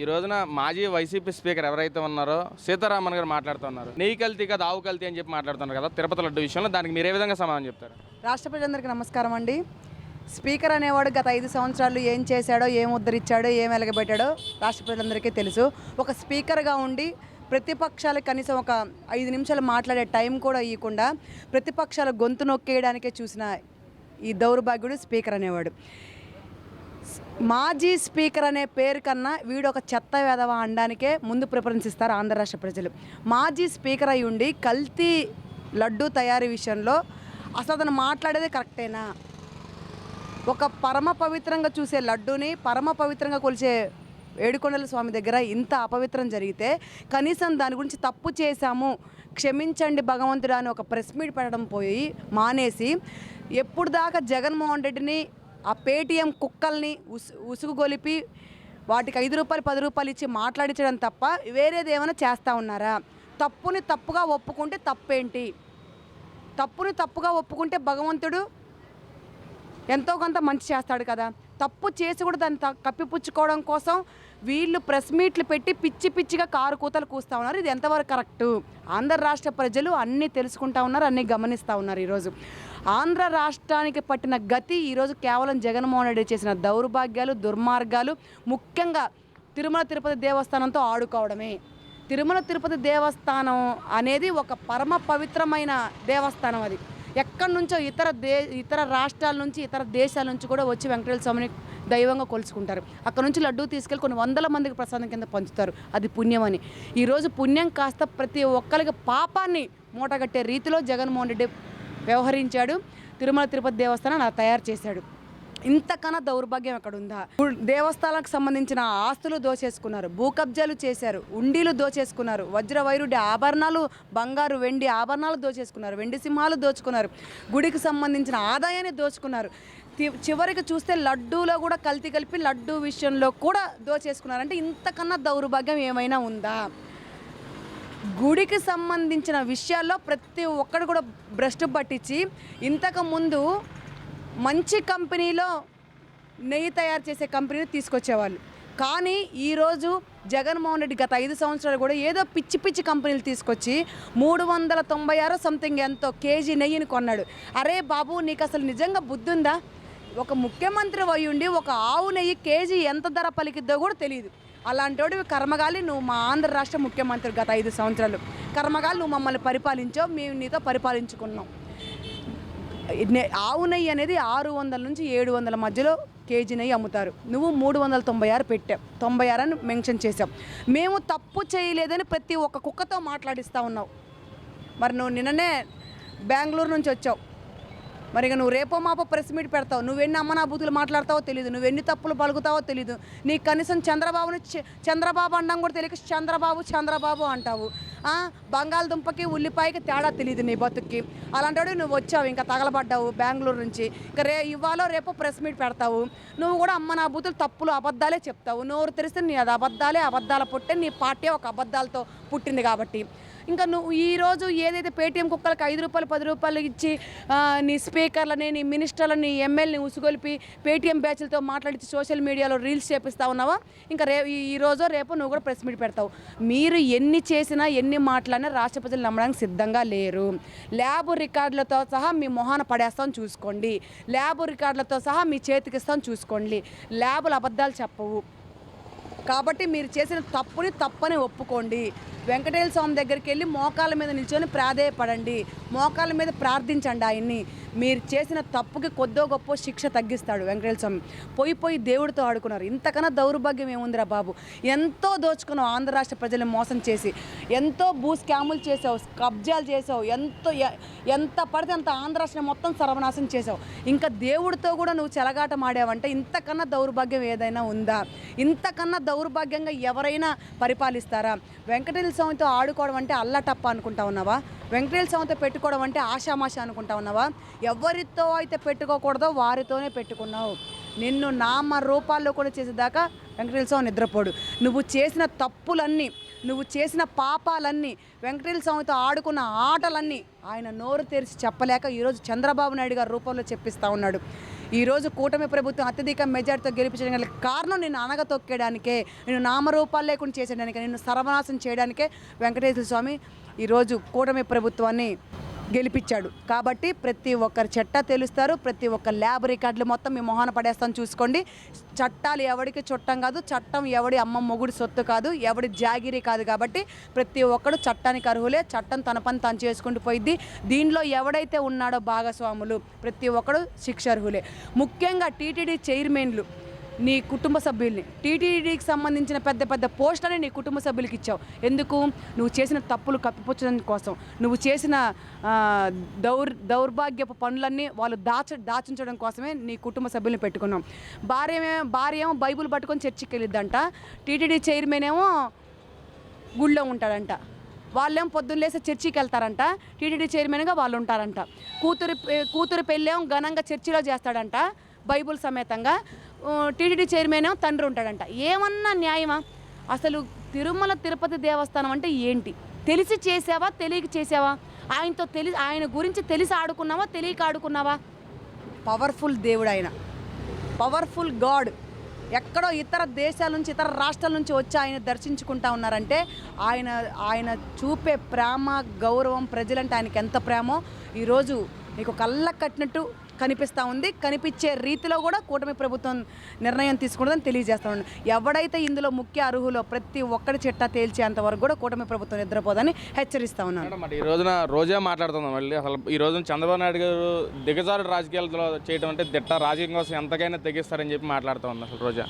ఈ రోజున మాజీ వైసీపీ స్పీకర్ ఎవరైతే ఉన్నారో సీతారామన్ గారు మాట్లాడుతున్నారు నెయ్యి కల్తీ కదా ఆవు కల్తీ అని చెప్పి మాట్లాడుతున్నారు కదా తిరుపతి లడ్డు విషయంలో దానికి మీరు ఏ విధంగా సమాధానం చెప్తారు? రాష్ట్ర ప్రజలందరికీ నమస్కారం అండి. స్పీకర్ అనేవాడు గత ఐదు సంవత్సరాలు ఏం చేశాడో ఏం ఉద్ధరించాడో ఏం వెలగబెట్టాడో రాష్ట్ర ప్రజలందరికీ తెలుసు. ఒక స్పీకర్గా ఉండి ప్రతిపక్షాలు కనీసం ఒక ఐదు నిమిషాలు మాట్లాడే టైం కూడా ఇవ్వకుండా ప్రతిపక్షాల గొంతు నొక్కేయడానికే చూసిన ఈ దౌర్భాగ్యుడు స్పీకర్ అనేవాడు. మాజీ స్పీకర్ అనే పేరు కన్నా వీడు ఒక చెత్త వేదవ అనడానికే ముందు ప్రిఫరెన్స్ ఇస్తారు ఆంధ్ర రాష్ట్ర ప్రజలు. మాజీ స్పీకర్ అయి ఉండి కల్తీ లడ్డు తయారీ విషయంలో అసలు అతను మాట్లాడేది కరెక్టేనా? ఒక పరమ పవిత్రంగా చూసే లడ్డూని పరమ పవిత్రంగా కొలిచే ఏడుకొండల స్వామి దగ్గర ఇంత అపవిత్రం జరిగితే కనీసం దాని గురించి తప్పు చేశాము క్షమించండి భగవంతుడా అని ఒక ప్రెస్ మీట్ పెట్టడం పోయి మానేసి ఎప్పుడు దాకా జగన్మోహన్ రెడ్డిని ఆ పేటీఎం కుక్కల్ని ఉసు ఉసుగుగొలిపి వాటికి ఐదు రూపాయలు పది రూపాయలు ఇచ్చి మాట్లాడించడం తప్ప వేరేది ఏమైనా చేస్తూ ఉన్నారా? తప్పుని తప్పుగా ఒప్పుకుంటే తప్పేంటి? తప్పుని తప్పుగా ఒప్పుకుంటే భగవంతుడు ఎంతో కొంత మంచి చేస్తాడు కదా. తప్పు చేసి కూడా దాన్ని కప్పిపుచ్చుకోవడం కోసం వీళ్ళు ప్రెస్ మీట్లు పెట్టి పిచ్చి పిచ్చిగా కారు కూతలు కూస్తూ ఉన్నారు. ఇది ఎంతవరకు కరెక్టు? ఆంధ్ర రాష్ట్ర ప్రజలు అన్నీ తెలుసుకుంటా ఉన్నారు అన్నీ గమనిస్తూ ఉన్నారు ఈరోజు. ఆంధ్ర రాష్ట్రానికి పట్టిన గతి ఈరోజు కేవలం జగన్మోహన్ రెడ్డి చేసిన దౌర్భాగ్యాలు దుర్మార్గాలు ముఖ్యంగా తిరుమల తిరుపతి దేవస్థానంతో ఆడుకోవడమే. తిరుమల తిరుపతి దేవస్థానం అనేది ఒక పరమ పవిత్రమైన దేవస్థానం అది. ఎక్కడి నుంచో ఇతర దే ఇతర రాష్ట్రాల నుంచి ఇతర దేశాల నుంచి కూడా వచ్చి వెంకటేశ్వర స్వామిని దైవంగా కొలుచుకుంటారు. అక్కడ నుంచి లడ్డూ తీసుకెళ్ళి కొన్ని వందల మందికి ప్రసాదం కింద పంచుతారు. అది పుణ్యం అని. ఈరోజు పుణ్యం కాస్త ప్రతి ఒక్కరికి పాపాన్ని మూటగట్టే రీతిలో జగన్మోహన్ రెడ్డి వ్యవహరించాడు. తిరుమల తిరుపతి దేవస్థానం అలా తయారు చేశాడు. ఇంతకన్నా దౌర్భాగ్యం అక్కడ ఉందా దేవస్థానాలకు సంబంధించిన ఆస్తులు దోచేసుకున్నారు భూకబ్జాలు చేశారు ఉండీలు దోచేసుకున్నారు వజ్ర వైరుడి ఆభరణాలు బంగారు వెండి ఆభరణాలు దోచేసుకున్నారు వెండి సింహాలు దోచుకున్నారు గుడికి సంబంధించిన ఆదాయాన్ని దోచుకున్నారు. చివరికి చూస్తే లడ్డూలో కూడా కల్తీ కలిపి లడ్డూ విషయంలో కూడా దోచేసుకున్నారు. అంటే ఇంతకన్నా దౌర్భాగ్యం ఏమైనా ఉందా? గుడికి సంబంధించిన విషయాల్లో ప్రతి ఒక్కడు కూడా భ్రష్టు పట్టించి ఇంతకు ముందు మంచి కంపెనీలో నెయ్యి తయారు చేసే కంపెనీని తీసుకొచ్చేవాళ్ళు. కానీ ఈరోజు జగన్మోహన్ రెడ్డి గత ఐదు సంవత్సరాలు కూడా ఏదో పిచ్చి పిచ్చి కంపెనీలు తీసుకొచ్చి మూడు వందల తొంభై ఆరు సంథింగ్ ఎంతో కేజీ నెయ్యిని కొన్నాడు. అరే బాబు నీకు అసలు నిజంగా బుద్ధి ఉందా? ఒక ముఖ్యమంత్రి అయ్యుండి ఉండి ఒక ఆవు నెయ్యి కేజీ ఎంత ధర పలికిద్దో కూడా తెలియదు అలాంటి కర్మగాలి నువ్వు మా ఆంధ్ర రాష్ట్ర ముఖ్యమంత్రి గత ఐదు సంవత్సరాలు. కర్మగాలి నువ్వు మమ్మల్ని పరిపాలించావు మేము నీతో పరిపాలించుకున్నాం. ఆవు నెయ్యి అనేది ఆరు వందల నుంచి ఏడు వందల మధ్యలో కేజీ నెయ్యి అమ్ముతారు. నువ్వు మూడు వందల తొంభై ఆరు పెట్టావు. తొంభై ఆరు అని మెన్షన్ చేసావు మేము తప్పు చేయలేదని ప్రతి ఒక్క కుక్కతో మాట్లాడిస్తూ ఉన్నావు. మరి నువ్వు నిన్ననే బెంగళూరు నుంచి వచ్చావు. మరి ఇక నువ్వు రేపో మాపో ప్రెస్ మీట్ పెడతావు. నువ్వెన్ని అమ్మనాభూతులు మాట్లాడతావో తెలియదు నువ్వెన్ని తప్పులు పలుకుతావో తెలియదు నీకు కనీసం చంద్రబాబుని చంద్రబాబు అనడం కూడా తెలియక చంద్రబాబు చంద్రబాబు అంటావు. బంగాళదుంపకి ఉల్లిపాయకి తేడా తెలియదు నీ బతుక్కి. అలాంటి నువ్వు వచ్చావు ఇంకా తగలబడ్డావు బెంగళూరు నుంచి. ఇంకా రే ఇవాళ రేపో ప్రెస్ మీట్ పెడతావు. నువ్వు కూడా అమ్మ నా బూతులు తప్పులు అబద్ధాలే చెప్తావు. నోరు తెరిస్తే నీ అది అబద్ధాలే అబద్ధాల పుట్టే నీ పార్టీ ఒక అబద్ధాలతో పుట్టింది కాబట్టి. ఇంకా నువ్వు ఈరోజు ఏదైతే పేటీఎం కుక్కలకి ఐదు రూపాయలు పది రూపాయలు ఇచ్చి నీ స్పీకర్లని నీ మినిస్టర్లని నీ ఎమ్మెల్యేని ఉసుగొలిపి పేటీఎం బ్యాచ్లతో మాట్లాడి సోషల్ మీడియాలో రీల్స్ చేపిస్తా ఉన్నావా? ఇంకా రే ఈ- రోజు రేపు నువ్వు కూడా ప్రెస్ మీట్ పెడతావు. మీరు ఎన్ని చేసినా ఎన్ని మాట్లాడినా రాష్ట్ర ప్రజలు నమ్మడానికి సిద్ధంగా లేరు. ల్యాబ్ రికార్డులతో సహా మీ మొహాన పడేస్తాం చూసుకోండి. ల్యాబ్ రికార్డులతో సహా మీ చేతికిస్తాం చూసుకోండి. ల్యాబులు అబద్ధాలు చెప్పవు. కాబట్టి మీరు చేసిన తప్పుని తప్పని ఒప్పుకోండి. వెంకటేశ్వర స్వామి దగ్గరికి వెళ్ళి మోకాల మీద నిల్చొని ప్రాధేయపడండి. మోకాళ్ళ మీద ప్రార్థించండి ఆయన్ని. మీరు చేసిన తప్పుకి కొద్దో గొప్ప శిక్ష తగ్గిస్తాడు వెంకటేశ్వర స్వామి. పోయి పోయి దేవుడితో ఆడుకున్నారు. ఇంతకన్నా దౌర్భాగ్యం ఏముందిరా బాబు? ఎంతో దోచుకున్నావు ఆంధ్ర రాష్ట్ర ప్రజల్ని మోసం చేసి. ఎంతో భూ స్కాములు చేసావు కబ్జాలు చేసావు ఎంతో ఎంత పడితే అంత ఆంధ్ర రాష్ట్రం మొత్తం సర్వనాశం చేసావు. ఇంకా దేవుడితో కూడా నువ్వు చెలగాట మాడావంటే ఇంతకన్నా దౌర్భాగ్యం ఏదైనా ఉందా? ఇంతకన్నా దౌర్భాగ్యంగా ఎవరైనా పరిపాలిస్తారా? వెంకటేశ్వర స్వామితో ఆడుకోవడం అంటే అల్లటప్ప అనుకుంటా ఉన్నావా? వెంకటేశ్వర స్వామితో పెట్టుకోవడం అంటే ఆషామాష అనుకుంటా ఉన్నావా? ఎవరితో అయితే పెట్టుకోకూడదో వారితోనే పెట్టుకున్నావు. నిన్ను నామ రూపాల్లో కూడా చేసేదాకా వెంకటేశ్వర స్వామి నిద్రపోడు. నువ్వు చేసిన తప్పులన్నీ నువ్వు చేసిన పాపాలన్నీ వెంకటేశ్వర స్వామితో ఆడుకున్న ఆటలన్నీ ఆయన నోరు తెరిచి చెప్పలేక ఈరోజు చంద్రబాబు నాయుడు గారి రూపంలో చెప్పిస్తూ ఉన్నాడు. ఈరోజు కూటమి ప్రభుత్వం అత్యధిక మెజార్టీతో గెలిపించడం గల కారణం నిన్ను అనగతొక్కేయడానికే నేను నామరూపాలు లేకుండా చేసేయడానికే నేను సర్వనాశం చేయడానికే వెంకటేశ్వర స్వామి ఈరోజు కూటమి ప్రభుత్వాన్ని గెలిపించాడు. కాబట్టి ప్రతి ఒక్కరి చట్ట తెలుస్తారు ప్రతి ఒక్క ల్యాబ్ రికార్డులు మొత్తం మీ మొహాన పడేస్తాను చూసుకోండి. చట్టాలు ఎవడికి చుట్టం కాదు చట్టం ఎవడి అమ్మ మొగుడు సొత్తు కాదు ఎవడి జాగిరి కాదు కాబట్టి ప్రతి ఒక్కడు చట్టానికి అర్హులే చట్టం తన పని తను చేసుకుంటూ పోయిద్ది. దీనిలో ఎవడైతే ఉన్నాడో భాగస్వాములు ప్రతి ఒక్కడు శిక్ష అర్హులే. ముఖ్యంగా టీటీడీ చైర్మన్లు నీ కుటుంబ సభ్యుల్ని. టీటీడీకి సంబంధించిన పెద్ద పెద్ద పోస్టులని నీ కుటుంబ సభ్యులకి ఇచ్చావు. ఎందుకు? నువ్వు చేసిన తప్పులు కప్పిపుచ్చడం కోసం. నువ్వు చేసిన దౌర్ దౌర్భాగ్యపు పనులన్నీ వాళ్ళు దాచ దాచించడం కోసమే నీ కుటుంబ సభ్యుల్ని పెట్టుకున్నాం. భార్య భార్య ఏమో బైబుల్ పట్టుకొని చర్చికి వెళ్ళిద్దంట టీటీడీ చైర్మన్ ఏమో గుళ్ళో ఉంటాడంట. వాళ్ళేం పొద్దున్న లేసి చర్చికి వెళ్తారంట టీటీడీ చైర్మన్గా వాళ్ళు ఉంటారంట. కూతురు కూతురు పెళ్ళేమో ఘనంగా చర్చిలో చేస్తాడంట బైబుల్ సమేతంగా. టీటీడీ చైర్మన్ ఏమో తండ్రి ఉంటాడంట ఏమన్నా న్యాయమా? అసలు తిరుమల తిరుపతి దేవస్థానం అంటే ఏంటి? తెలిసి చేసావా తెలియక చేసావా ఆయనతో తెలి ఆయన గురించి తెలిసి ఆడుకున్నావా? తెలియక ఆడుకున్నావా? పవర్ఫుల్ దేవుడు ఆయన పవర్ఫుల్ గాడ్. ఎక్కడో ఇతర దేశాల నుంచి ఇతర రాష్ట్రాల నుంచి వచ్చి ఆయన దర్శించుకుంటా ఉన్నారంటే ఆయన ఆయన చూపే ప్రేమ గౌరవం ప్రజలంటే ఆయనకి ఎంత ప్రేమో? ఈరోజు నీకు కళ్ళ కట్టినట్టు కనిపిస్తూ ఉంది. కనిపించే రీతిలో కూడా కూటమి ప్రభుత్వం నిర్ణయం తీసుకుంటుందని తెలియజేస్తా ఎవడైతే ఇందులో ముఖ్య అర్హులో ప్రతి ఒక్కరి చిట్టా తేల్చేంత వరకు కూడా కూటమి ప్రభుత్వం నిద్రపోదని హెచ్చరిస్తా ఉన్నాను ఈ రోజున రోజే మాట్లాడుతున్నాం మళ్ళీ. అసలు ఈ రోజున చంద్రబాబు నాయుడు గారు దిగజారు రాజకీయాలతో చేయడం అంటే దిట్ట రాజకీయం కోసం ఎంతకైనా తెగిస్తారని చెప్పి మాట్లాడుతూ ఉన్నాం అసలు రోజా.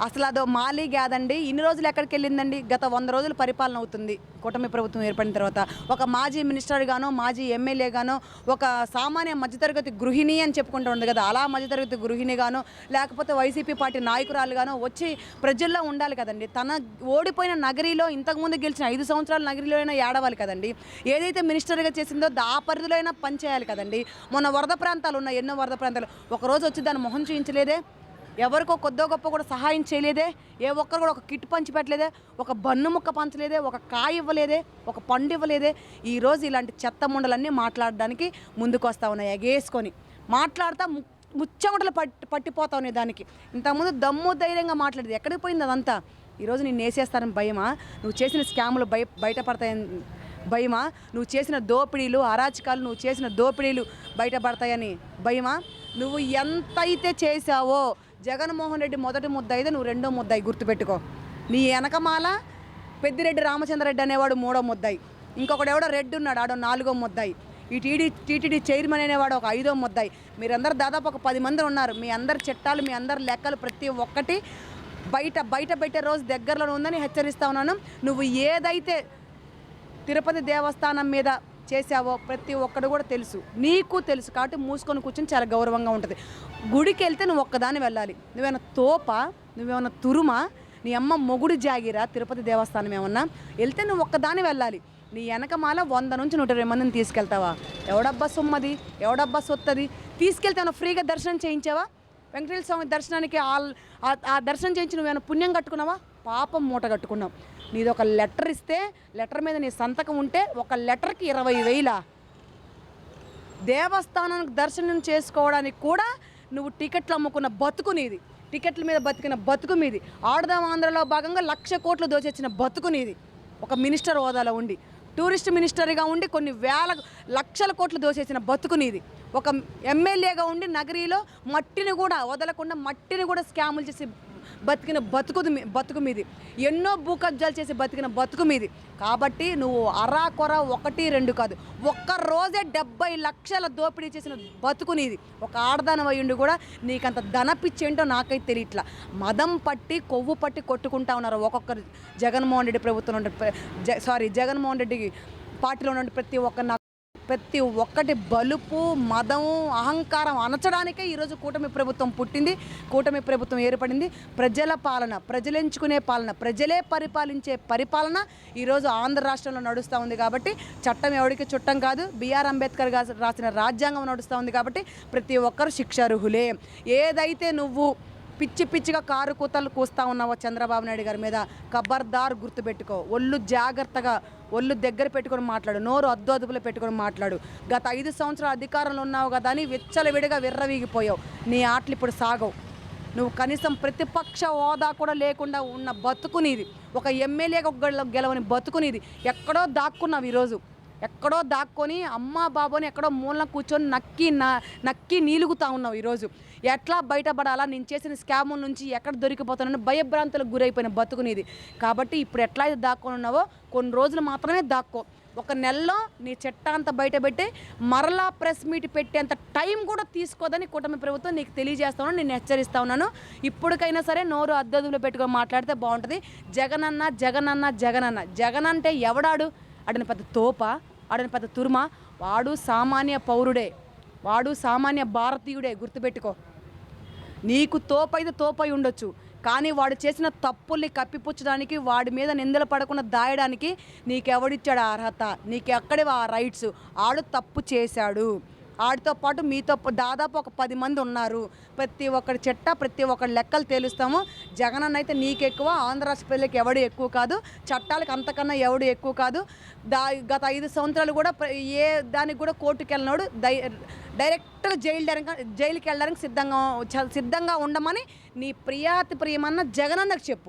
అసలు అదో మాలీ కాదండి. ఇన్ని రోజులు ఎక్కడికి వెళ్ళిందండి? గత వంద రోజులు పరిపాలన అవుతుంది. కూటమి ప్రభుత్వం ఏర్పడిన తర్వాత. ఒక మాజీ మినిస్టర్ గానో మాజీ ఎమ్మెల్యే గానో ఒక సామాన్య మధ్యతరగతి గృహిణి అని చెప్పుకుంటూ ఉంది కదా. అలా మధ్యతరగతి గృహిణి గానో లేకపోతే వైసీపీ పార్టీ నాయకురాలు గానో వచ్చి ప్రజల్లో ఉండాలి కదండి. తన ఓడిపోయిన నగరిలో ఇంతకుముందు గెలిచిన ఐదు సంవత్సరాల నగరీలో అయినా ఏడవాలి కదండి. ఏదైతే మినిస్టర్గా చేసిందో దా- ఆ పరిధిలో అయినా పనిచేయాలి కదండి. మొన్న వరద ప్రాంతాలు ఉన్నాయి ఎన్నో వరద ప్రాంతాలు. ఒకరోజు వచ్చి దాన్ని మొహం చూపించలేదే ఎవరికో కొద్దో గొప్ప కూడా సహాయం చేయలేదే ఏ ఒక్కరు కూడా ఒక కిట్ పంచి పెట్టలేదే ఒక బన్ను ముక్క పంచలేదే ఒక కాయ ఇవ్వలేదే ఒక పండు ఇవ్వలేదే. ఈరోజు ఇలాంటి చెత్త ముండలన్నీ మాట్లాడడానికి ముందుకు వస్తూ ఉన్నాయి ఎగేసుకొని. మాట్లాడతా ము- ముచ్చమటలు పట్టి పట్టిపోతా ఉన్నాయి దానికి. ఇంతకుముందు దమ్ము ధైర్యంగా మాట్లాడేది. ఎక్కడికి పోయింది అదంతా? ఈరోజు నేను వేసేస్తానని భయమా? నువ్వు చేసిన స్కాములు బయ బయటపడతాయని భయమా? నువ్వు చేసిన దోపిడీలు అరాచకాలు నువ్వు చేసిన దోపిడీలు బయటపడతాయని భయమా? నువ్వు ఎంతైతే చేశావో జగన్మోహన్ రెడ్డి మొదటి ముద్ద అయితే నువ్వు రెండో ముద్దాయి గుర్తుపెట్టుకో. నీ వెనకమాల పెద్దిరెడ్డి రామచంద్రరెడ్డి అనేవాడు మూడో ముద్దాయి. ఇంకొకడు ఎవడో రెడ్డి ఉన్నాడు ఆడో నాలుగో ముద్దాయి. ఈ టీడీ టీటీడీ చైర్మన్ అనేవాడు ఒక ఐదో ముద్దాయి. మీరందరూ దాదాపు ఒక పది మంది ఉన్నారు. మీ అందరి చట్టాలు మీ అందరి లెక్కలు ప్రతి ఒక్కటి బయట బయట పెట్టే రోజు దగ్గరలో ఉందని హెచ్చరిస్తా ఉన్నాను. నువ్వు ఏదైతే తిరుపతి దేవస్థానం మీద చేసావో ప్రతి ఒక్కడు కూడా తెలుసు. నీకు తెలుసు కాబట్టి మూసుకొని కూర్చొని చాలా గౌరవంగా ఉంటుంది. గుడికి వెళ్తే నువ్వు ఒక్కదాని వెళ్ళాలి. నువ్వేమైనా తోప? నువ్వేమైనా తురుమా? నీ అమ్మ మొగుడు జాగిరా తిరుపతి దేవస్థానం ఏమన్నా? వెళ్తే నువ్వు ఒక్కదాని వెళ్ళాలి. నీ వెనకమాల వంద నుంచి నూట ఇరవై మందిని తీసుకెళ్తావా? ఎవడబ్బా సొమ్మది? ఎవడబ్బా సొత్తది? తీసుకెళ్తే ఏమైనా ఫ్రీగా దర్శనం చేయించావా? వెంకటేశ్వర స్వామి దర్శనానికి ఆ- ఆ దర్శనం చేయించి నువ్వేమైనా పుణ్యం కట్టుకున్నావా? పాపం మూట కట్టుకున్నాం. నీది ఒక లెటర్ ఇస్తే లెటర్ మీద నీ సంతకం ఉంటే ఒక లెటర్కి ఇరవై వేలా దేవస్థానానికి దర్శనం చేసుకోవడానికి కూడా నువ్వు టికెట్లు అమ్ముకున్న బతుకు నీది. టికెట్ల మీద బతికిన బతుకు మీది. ఆడదాం ఆంధ్రలో భాగంగా లక్ష కోట్లు దోచేసిన బతుకు నీది. ఒక మినిస్టర్ హోదాలో ఉండి టూరిస్ట్ మినిస్టర్గా ఉండి కొన్ని వేల లక్షల కోట్లు దోచేసిన బతుకు నీది. ఒక ఎమ్మెల్యేగా ఉండి నగరీలో మట్టిని కూడా వదలకుండా మట్టిని కూడా స్కాములు చేసి బతికిన బతుకుది మీ- బతుకు మీది. ఎన్నో భూ కబ్జాలు చేసి బతికిన బతుకు మీది. కాబట్టి నువ్వు అరా కొర ఒకటి రెండు కాదు. ఒక్క రోజే డెబ్బై లక్షల దోపిడీ చేసిన బతుకు నీది. ఒక ఆడదానం అయ్యుండి కూడా నీకంత ధనపిచ్చి నాకైతే తెలియట్లా. మదం పట్టి కొవ్వు పట్టి కొట్టుకుంటా ఉన్నారు ఒక్కొక్కరు. జగన్మోహన్ రెడ్డి ప్రభుత్వం నుండి సారీ జగన్మోహన్ రెడ్డి పార్టీలో నుండి ప్రతి ఒక్క ప్రతి ఒక్కటి బలుపు మదం అహంకారం అనచడానికే ఈరోజు కూటమి ప్రభుత్వం పుట్టింది కూటమి ప్రభుత్వం ఏర్పడింది. ప్రజల పాలన ప్రజలెంచుకునే పాలన ప్రజలే పరిపాలించే పరిపాలన ఈరోజు ఆంధ్ర రాష్ట్రంలో నడుస్తూ ఉంది కాబట్టి చట్టం ఎవరికి చుట్టం కాదు. బిఆర్ అంబేద్కర్ గారు రాసిన రాజ్యాంగం నడుస్తూ ఉంది కాబట్టి ప్రతి ఒక్కరు శిక్షార్హులే. ఏదైతే నువ్వు పిచ్చి పిచ్చిగా కారు కూతలు కూస్తా ఉన్నావా చంద్రబాబు నాయుడు గారి మీద. కబర్దార్ గుర్తుపెట్టుకో. ఒళ్ళు జాగ్రత్తగా ఒళ్ళు దగ్గర పెట్టుకొని మాట్లాడు. నోరు అద్దు అదుపులో పెట్టుకొని మాట్లాడు. గత ఐదు సంవత్సరాల అధికారంలో ఉన్నావు కదా అని విచ్చలవిడిగా విర్రవీగిపోయావు. నీ ఆటలు ఇప్పుడు సాగవు. నువ్వు కనీసం ప్రతిపక్ష హోదా కూడా లేకుండా ఉన్న బతుకునిది ఒక ఎమ్మెల్యేగా గెల- గెలవని బతుకునిది ఎక్కడో దాక్కున్నావు ఈరోజు. ఎక్కడో దాక్కొని అమ్మ బాబోని ఎక్కడో మూలన కూర్చొని నక్కి నక్కి నీలుగుతా ఉన్నావు ఈరోజు. ఎట్లా బయటపడాలా? నేను చేసిన స్కాముల నుంచి ఎక్కడ దొరికిపోతానని భయభ్రాంతులకు గురైపోయిన బతుకునేది కాబట్టి ఇప్పుడు ఎట్లా అయితే దాక్కొని ఉన్నావో కొన్ని రోజులు మాత్రమే దాక్కో. ఒక నెలలో నీ చట్టాంతా బయటపెట్టి మరలా ప్రెస్ మీట్ పెట్టేంత టైం కూడా తీసుకోదని కూటమి ప్రభుత్వం నీకు తెలియజేస్తాను నేను హెచ్చరిస్తా ఉన్నాను. ఇప్పటికైనా సరే నోరు అద్దదులో పెట్టుకొని మాట్లాడితే బాగుంటుంది. జగనన్న జగనన్న జగనన్న. జగన్ అంటే ఎవడాడు? అడని పెద్ద తోప అడని పెద్ద తుర్మ వాడు సామాన్య పౌరుడే వాడు సామాన్య భారతీయుడే గుర్తుపెట్టుకో. నీకు తోపైతే తోపై ఉండొచ్చు కానీ వాడు చేసిన తప్పుల్ని కప్పిపుచ్చడానికి వాడి మీద నిందలు పడకుండా దాయడానికి నీకెవడిచ్చాడు ఆ అర్హత? నీకెక్కడే ఆ రైట్స్ ఆడు తప్పు చేశాడు. ఆడితో పాటు మీతో దాదాపు ఒక పది మంది ఉన్నారు. ప్రతి ఒక్కరి చెట్ట ప్రతి ఒక్కరి లెక్కలు తేలుస్తాము. జగనన్న అయితే నీకెక్కువ ఆంధ్ర రాష్ట్ర ప్రజలకు ఎవడు ఎక్కువ కాదు. చట్టాలకు అంతకన్నా ఎవడు ఎక్కువ కాదు. దా గత ఐదు సంవత్సరాలు కూడా ఏ దానికి కూడా కోర్టుకు వెళ్ళినాడు దై డైరెక్ట్గా జైలు జైలుకి వెళ్ళడానికి సిద్ధంగా సిద్ధంగా ఉండమని నీ ప్రియాతి ప్రియమన్న జగనన్నకు చెప్పు.